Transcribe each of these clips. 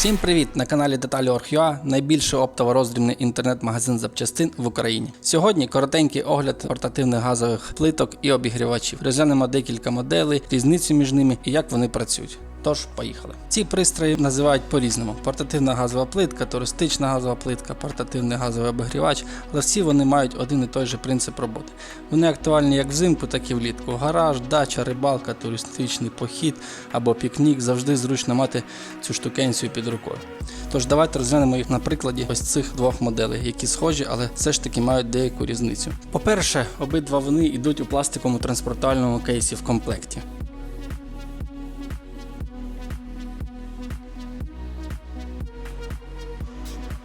Всім привіт! На каналі Деталі Орг.ua, найбільший оптово-роздрібний інтернет-магазин запчастин в Україні. Сьогодні коротенький огляд портативних газових плиток і обігрівачів. Розглянемо декілька моделей, різницю між ними і як вони працюють. Тож, поїхали. Ці пристрої називають по-різному: портативна газова плитка, туристична газова плитка, портативний газовий обігрівач, але всі вони мають один і той же принцип роботи. Вони актуальні як взимку, так і влітку. Гараж, дача, рибалка, туристичний похід або пікнік завжди зручно мати цю штукенцію під рукою. Тож давайте розглянемо їх на прикладі ось цих двох моделей, які схожі, але все ж таки мають деяку різницю. По-перше, обидва вони йдуть у пластиковому транспортальному кейсі в комплекті.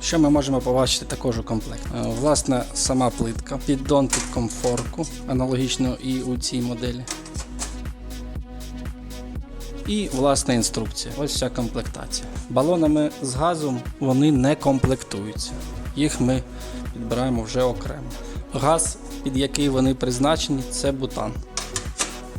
Що ми можемо побачити також у комплекті? Е, Власне, сама плитка, піддон під комфорку, аналогічно і у цій моделі. І власна інструкція. Ось вся комплектація. Балонами з газом вони не комплектуються. Їх ми підбираємо вже окремо. Газ, під який вони призначені, це бутан.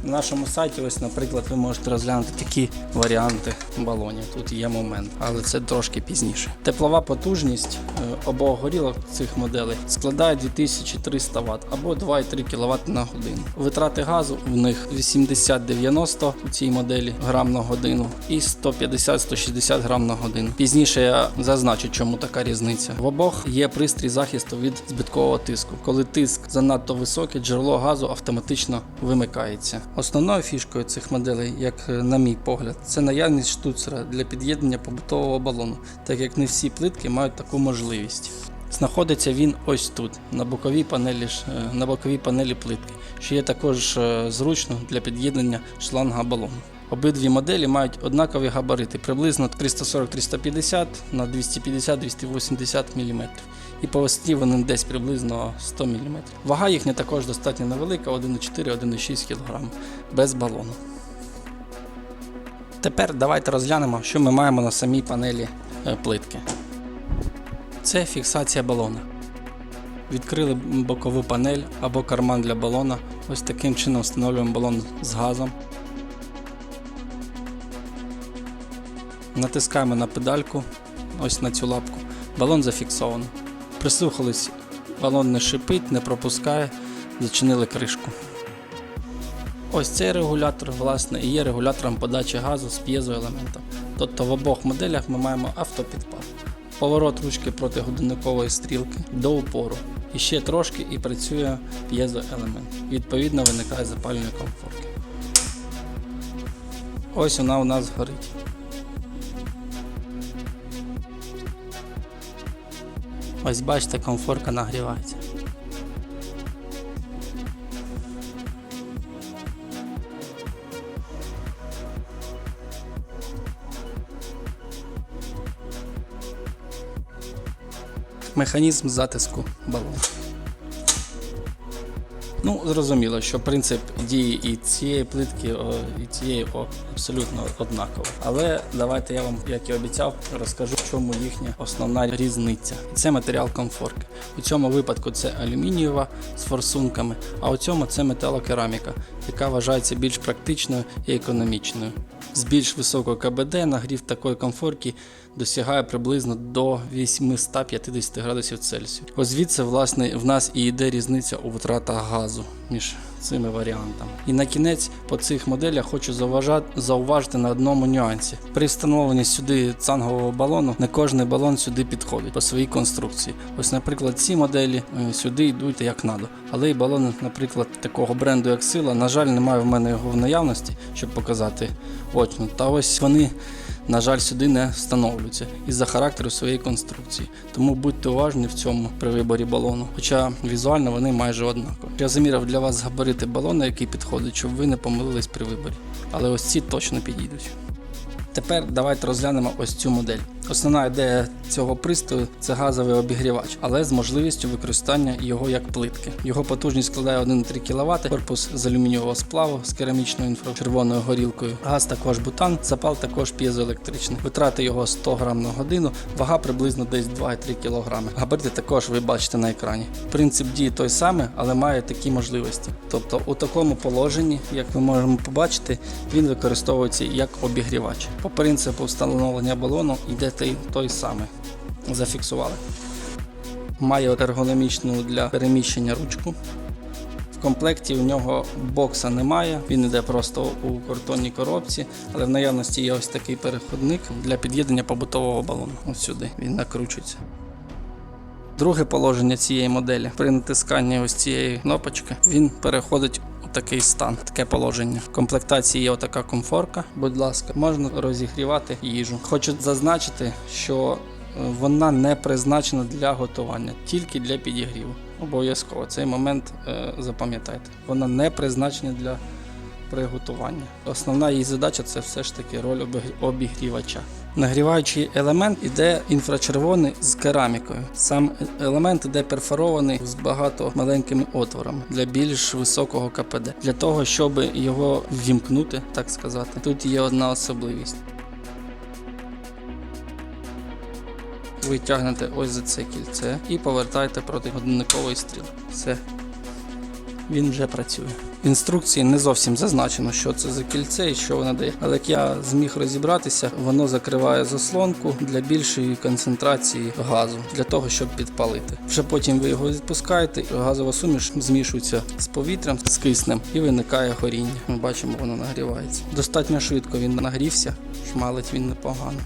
На нашому сайті, ось, наприклад, ви можете розглянути такі варіанти балонів. Тут є момент, але це трошки пізніше. Теплова потужність обох горілок цих моделей складає 2300 Вт або 2,3 кВт на годину. Витрати газу в них 80-90 у цій моделі грам на годину і 150-160 грам на годину. Пізніше я зазначу, чому така різниця. В обох є пристрій захисту від збиткового тиску. Коли тиск занадто високий, джерело газу автоматично вимикається. Основною фішкою цих моделей, як на мій погляд, це наявність штуцера для під'єднання побутового балону, так як не всі плитки мають таку можливість. Знаходиться він ось тут, на боковій панелі, е, на боковій панелі плитки, що є також е, зручно для під'єднання шланга балону. Обидві моделі мають однакові габарити, приблизно 340-350 на 250-280 мм. І по висоті вони десь приблизно 100 мм. Вага їхня також достатньо невелика 1,4-1,6 кг без балону. Тепер давайте розглянемо, що ми маємо на самій панелі е, плитки. Це фіксація балона. Відкрили бокову панель або карман для балона. Ось таким чином встановлюємо балон з газом. Натискаємо на педальку, ось на цю лапку. Балон зафіксовано. Прислухались, балон не шипить, не пропускає, зачинили кришку. Ось цей регулятор, власне, і є регулятором подачі газу з п'єзоелементом. Тобто в обох моделях ми маємо автопідпал. Поворот ручки проти годинникової стрілки до упору. І ще трошки і працює п'єзоелемент. Відповідно виникає запалювання комфорки. Ось вона у нас горить. Ось бачите, комфорка нагрівається. Механізм затиску балону. Ну, зрозуміло, що принцип дії і цієї плитки, і цієї абсолютно однаковий. Але давайте я вам, як і обіцяв, розкажу, чому їхня основна різниця. Це матеріал комфорки. У цьому випадку це алюмінієва з форсунками, а у цьому це металокераміка, яка вважається більш практичною і економічною. З більш високою КБД нагрів такої комфорки досягає приблизно до 850 градусів Цельсію. Ось звідси, власне, в нас і йде різниця у витратах газу між цими варіантами. І на кінець по цих моделях хочу зауважити на одному нюансі. При встановленні сюди цангового балону не кожний балон сюди підходить по своїй конструкції. Ось, наприклад, ці моделі е, сюди йдуть як надо. Але і балони, наприклад, такого бренду, як сила, на жаль, немає в мене його в наявності, щоб показати очно. Та ось вони на жаль, сюди не встановлюються із-за характеру своєї конструкції. Тому будьте уважні в цьому при виборі балону, хоча візуально вони майже однакові. Я заміряв для вас габарити балона, який підходить, щоб ви не помилились при виборі. Але ось ці точно підійдуть. Тепер давайте розглянемо ось цю модель. Основна ідея цього пристрою це газовий обігрівач, але з можливістю використання його як плитки. Його потужність складає 1,3 кВт, корпус з алюмінієвого сплаву з керамічною інфрачервоною горілкою. Газ також бутан, запал також п'єзоелектричний. Витрати його 100 грам на годину, вага приблизно десь 2,3 кг. Габарити також ви бачите на екрані. Принцип дії той самий, але має такі можливості. Тобто у такому положенні, як ми можемо побачити, він використовується як обігрівач. По принципу встановлення балону йде четвертий той самий. Зафіксували. Має ергономічну для переміщення ручку. В комплекті у нього бокса немає, він йде просто у картонній коробці, але в наявності є ось такий переходник для під'єднання побутового балону. Ось сюди він накручується. Друге положення цієї моделі при натисканні ось цієї кнопочки він переходить такий стан, таке положення. В комплектації є отака комфорка. Будь ласка, можна розігрівати їжу. Хочу зазначити, що е, вона не призначена для готування, тільки для підігріву. Обов'язково цей момент е, запам'ятайте. Вона не призначена для приготування. Основна її задача це все ж таки роль обігрівача. Нагріваючий елемент іде інфрачервоний з керамікою. Сам елемент іде перфорований з багато маленькими отворами для більш високого КПД. Для того, щоб його ввімкнути, так сказати, тут є одна особливість. Ви тягнете ось за це кільце і повертаєте проти годинникової стрілки. Все. Він вже працює. В інструкції не зовсім зазначено, що це за кільце і що воно дає. Але як я зміг розібратися, воно закриває заслонку для більшої концентрації газу, для того, щоб підпалити. Вже потім ви його відпускаєте, і газова суміш змішується з повітрям, з киснем і виникає горіння. Ми бачимо, воно нагрівається. Достатньо швидко він нагрівся, шмалить він непогано.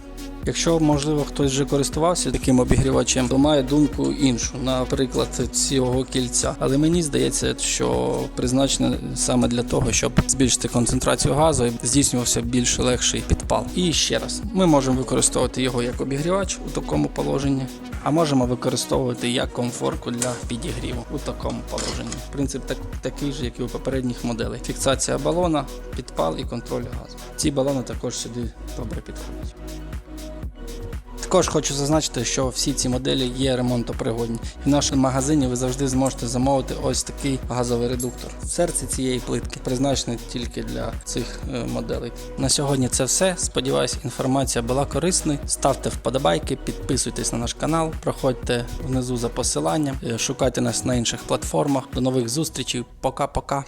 Якщо, можливо, хтось вже користувався таким обігрівачем, то має думку іншу, наприклад, цього кільця. Але мені здається, що призначене саме для того, щоб збільшити концентрацію газу і здійснювався більш легший підпал. І ще раз, ми можемо використовувати його як обігрівач у такому положенні, а можемо використовувати як комфорку для підігріву у такому положенні. Принцип так, такий же, як і у попередніх моделей. Фіксація балона, підпал і контроль газу. Ці балони також сюди добре підходять. Також хочу зазначити, що всі ці моделі є ремонтопригодні. І в нашому магазині ви завжди зможете замовити ось такий газовий редуктор. Серце цієї плитки призначене тільки для цих е, моделей. На сьогодні це все. Сподіваюсь, інформація була корисною. Ставте вподобайки, підписуйтесь на наш канал, проходьте внизу за посиланням, е, шукайте нас на інших платформах. До нових зустрічей. Пока-пока.